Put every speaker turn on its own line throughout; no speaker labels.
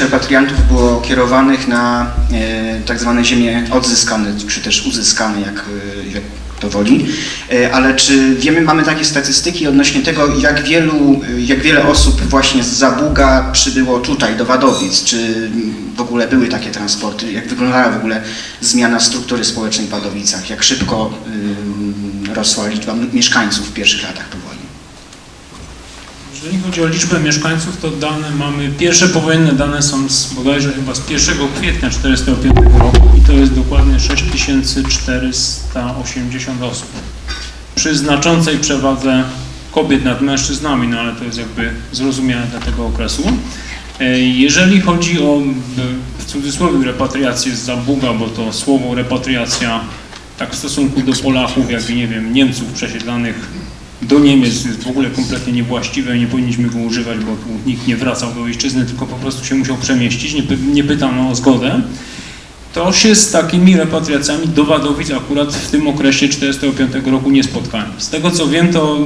repatriantów było kierowanych na e, tak zwane ziemie odzyskane, czy też uzyskane, jak, e, jak to woli. E, ale czy wiemy, mamy takie statystyki odnośnie tego, jak wielu, jak wiele osób właśnie z Zabuga przybyło tutaj, do Wadowic? Czy w ogóle były takie transporty? Jak wyglądała w ogóle zmiana struktury społecznej w Wadowicach? Jak szybko rosła liczba mieszkańców w pierwszych latach po wojnie?
Jeżeli chodzi o liczbę mieszkańców, to dane mamy, pierwsze powojenne dane są z, bodajże chyba z 1 kwietnia 1945 roku i to jest dokładnie 6480 osób. Przy znaczącej przewadze kobiet nad mężczyznami, no ale to jest jakby zrozumiałe dla tego okresu. E, Jeżeli chodzi o w cudzysłowie repatriację z Zabuga, bo to słowo repatriacja tak w stosunku do Polaków, jak i nie wiem, Niemców przesiedlanych do Niemiec jest w ogóle kompletnie niewłaściwe, nie powinniśmy go używać, bo nikt nie wracał do ojczyzny, tylko po prostu się musiał przemieścić, nie, nie pytano o zgodę. To się z takimi repatriacjami do Wadowic akurat w tym okresie 1945 roku nie spotkałem. Z tego co wiem, to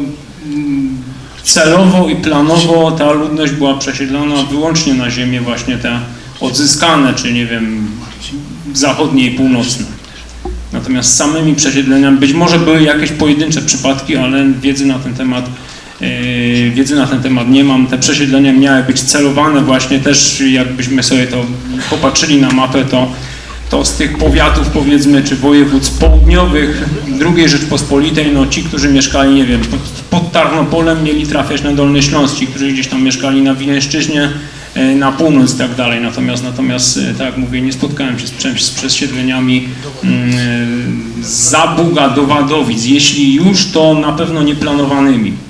mm, celowo i planowo ta ludność była przesiedlona wyłącznie na ziemię właśnie te odzyskane, czy nie wiem, zachodnie i północne. Natomiast samymi przesiedleniami, być może były jakieś pojedyncze przypadki, ale wiedzy na ten temat, yy, wiedzy na ten temat nie mam. Te przesiedlenia miały być celowane właśnie też, jakbyśmy sobie to popatrzyli na mapę, to, to z tych powiatów powiedzmy, czy województw południowych II Rzeczpospolitej, no ci, którzy mieszkali, nie wiem, pod, pod Tarnopolem mieli trafiać na Dolny Śląsk, ci, którzy gdzieś tam mieszkali na Wileńszczyźnie, e, na północ i tak dalej. Natomiast, natomiast e, tak jak mówię, nie spotkałem się z, z przesiedleniami mm, z Zabuga do Wadowic. Jeśli już, to na pewno nieplanowanymi.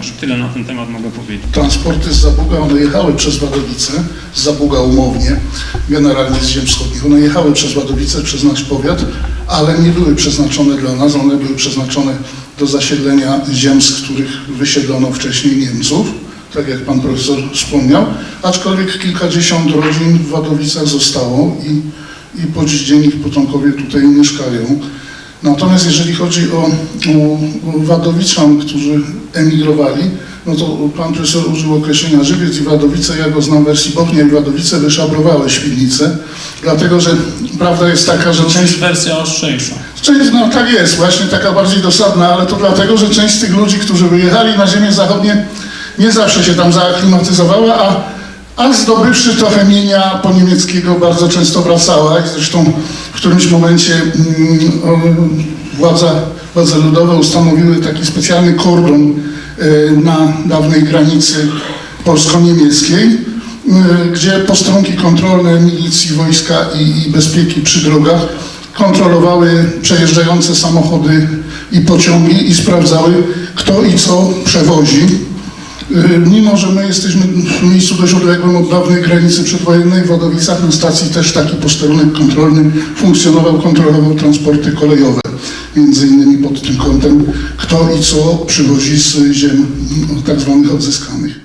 Także tyle na ten temat mogę powiedzieć.
Transporty z Zabuga, one jechały przez Wadowice, z Zabuga umownie, generalnie z ziem wschodnich. One jechały przez Wadowice, przez nasz powiat, ale nie były przeznaczone dla nas, one były przeznaczone do zasiedlenia ziem, z których wysiedlono wcześniej Niemców, tak jak pan profesor wspomniał, aczkolwiek kilkadziesiąt rodzin w Wadowicach zostało i, i po dziś dzień ich potomkowie tutaj mieszkają. Natomiast jeżeli chodzi o, o Wadowiczan, którzy emigrowali, no to pan profesor użył określenia Żywiec i Wadowice, ja go znam w wersji Bochnia i Wadowice wyszabrowałe Świdnicę, dlatego że prawda jest taka, że
To
część
jest wersja ostrzejsza.
Część, no tak jest, właśnie taka bardziej dosadna, ale to dlatego, że część z tych ludzi, którzy wyjechali na ziemię zachodnie, nie zawsze się tam zaaklimatyzowała, a, a zdobywszy trochę mienia po niemieckiego bardzo często wracała i zresztą w którymś momencie mm, władza, władze ludowe ustanowiły taki specjalny kordon e, na dawnej granicy polsko-niemieckiej, e, gdzie posterunki kontrolne milicji, wojska i, i bezpieki przy drogach kontrolowały przejeżdżające samochody i pociągi i sprawdzały, kto i co przewozi. Y, Mimo, że my jesteśmy w miejscu dość odległym od dawnej granicy przedwojennej, w Wadowicach na stacji też taki posterunek kontrolny funkcjonował, kontrolował transporty kolejowe. Między innymi pod tym kątem, kto i co przywozi z ziem mm, tak zwanych odzyskanych.